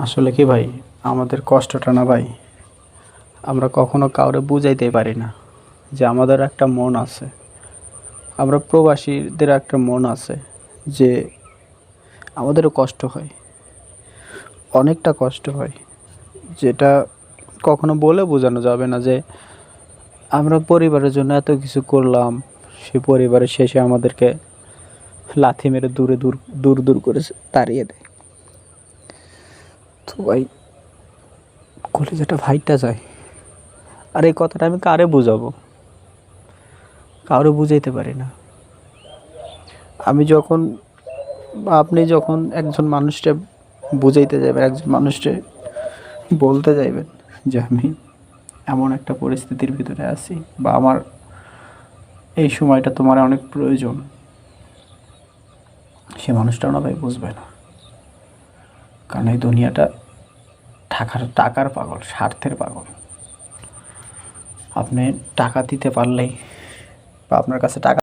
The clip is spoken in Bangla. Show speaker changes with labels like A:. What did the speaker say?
A: আসলে কি ভাই? আমাদের কষ্টটা না ভাই? আমরা কখনো কাউরে বুঝাইতে পারি না যে আমাদের একটা মন আছে। আমরা প্রবাসীদের একটা মন আছে যে আমাদেরও কষ্ট হয়। অনেকটা কষ্ট হয়। যেটা কখনো বলে বোঝানো যাবে না যে আমরা পরিবারের জন্য এত কিছু করলাম, সে পরিবারের শেষে আমাদেরকে লাথি মেরে দূরে দূর দূর দূর করে তাড়িয়ে দেয়। তো ভাই কলেজাটা ভাইটা যায়। আর এই কথাটা আমি কারে বুঝাবো? কারও বুঝাইতে পারি না। আমি যখন বা আপনি যখন একজন মানুষকে বুঝাইতে যাবেন একজন মানুষকে বলতে যাইবেন যে আমি এমন একটা পরিস্থিতির ভিতরে আছি বা আমার এই সময়টা তোমার অনেক প্রয়োজন, সে মানুষটাও না ভাই বুঝবে না। কারণ এই দুনিয়াটা টাকার টাকার পাগল, স্বার্থের পাগল। আপনি টাকা দিতে পারলেই বা আপনার কাছে টাকা